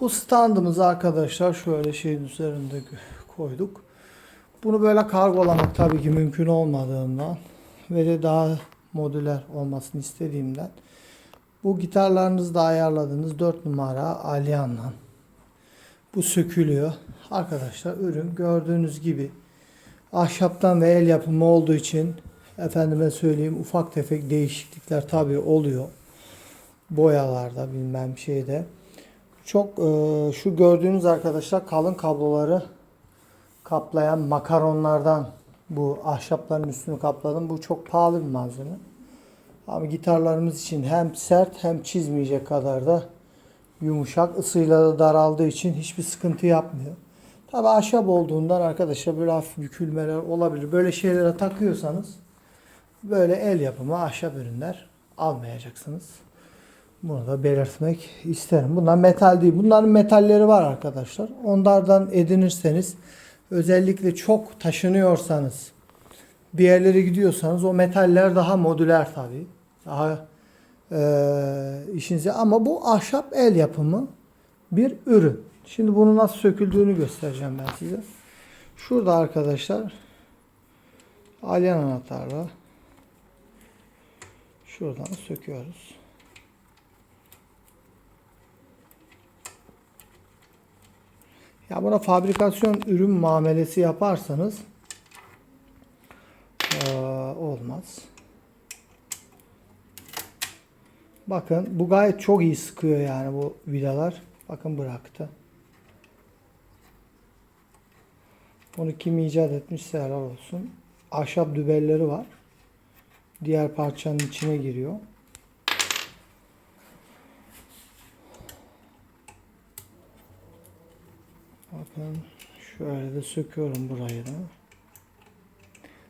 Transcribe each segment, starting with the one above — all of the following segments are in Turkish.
Bu standımızı arkadaşlar şöyle şeyin üzerinde koyduk. Bunu böyle kargolamak tabii ki mümkün olmadığından ve de daha modüler olmasını istediğimden bu gitarlarınızda ayarladığınız 4 numara alyanla bu sökülüyor. Arkadaşlar ürün gördüğünüz gibi ahşaptan ve el yapımı olduğu için efendime söyleyeyim ufak tefek değişiklikler tabii oluyor. Boyalarda bilmem şeyde. Çok e, şu gördüğünüz arkadaşlar kalın kabloları kaplayan makaronlardan bu ahşapların üstünü kapladım. Bu çok pahalı bir malzeme. Ama gitarlarımız için hem sert hem çizmeyecek kadar da yumuşak. Isıyla da daraldığı için hiçbir sıkıntı yapmıyor. Tabi ahşap olduğundan arkadaşlar böyle hafif bükülmeler olabilir. Böyle şeylere takıyorsanız böyle el yapımı ahşap ürünler almayacaksınız. Bunu da belirtmek isterim. Bunlar metal değil. Bunların metalleri var arkadaşlar. Onlardan edinirseniz özellikle çok taşınıyorsanız bir yerlere gidiyorsanız o metaller daha modüler tabii. Daha e, işinize ama bu ahşap el yapımı bir ürün. Şimdi bunu nasıl söküldüğünü göstereceğim ben size. Şurada arkadaşlar alyan anahtarla şuradan söküyoruz. Ya buna fabrikasyon ürün muamelesi yaparsanız olmaz. Bakın bu gayet çok iyi sıkıyor yani bu vidalar. Bakın bıraktı. Bunu kim icat etmişse helal olsun. Ahşap dübelleri var. Diğer parçanın içine giriyor. Bakın şöyle de söküyorum burayı da.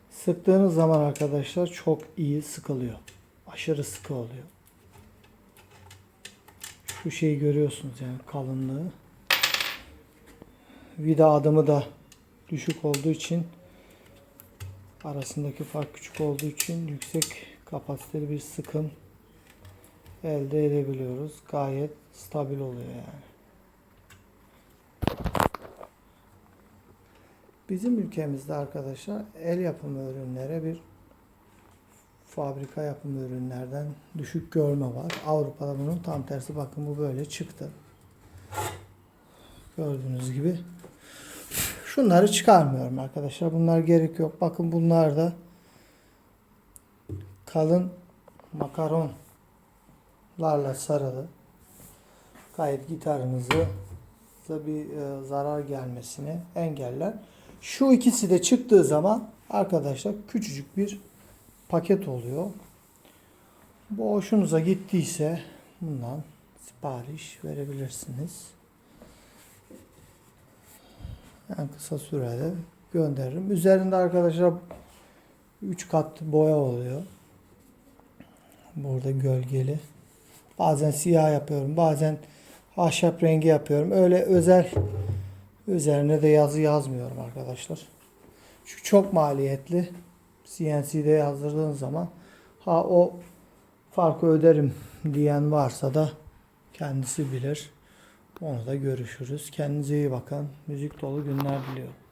Sıktığınız zaman arkadaşlar çok iyi sıkılıyor. Aşırı sıkı oluyor. Şu şeyi görüyorsunuz yani kalınlığı. Vida adımı da düşük olduğu için arasındaki fark küçük olduğu için yüksek kapasiteli bir sıkım elde edebiliyoruz. Gayet stabil oluyor yani. Bizim ülkemizde arkadaşlar el yapımı ürünlere bir fabrika yapımı ürünlerden düşük görme var. Avrupa'da bunun tam tersi bakın bu böyle çıktı. Gördüğünüz gibi. Şunları çıkarmıyorum arkadaşlar. Bunlar gerek yok. Bakın bunlar da kalın makaronlarla sarılı. Gayet gitarınızı da bir e, zarar gelmesini engeller. Şu ikisi de çıktığı zaman arkadaşlar küçücük bir paket oluyor. Bu hoşunuza gittiyse bundan sipariş verebilirsiniz. En kısa sürede gönderirim. Üzerinde arkadaşlar 3 kat boya oluyor. Burada gölgeli. Bazen siyah yapıyorum. Bazen ahşap rengi yapıyorum. Öyle özel üzerine de yazı yazmıyorum arkadaşlar. Çünkü çok maliyetli. CNC'de yazdırdığın zaman ha o farkı öderim diyen varsa da kendisi bilir. Onu da görüşürüz. Kendinize iyi bakın. Müzik dolu günler diliyorum.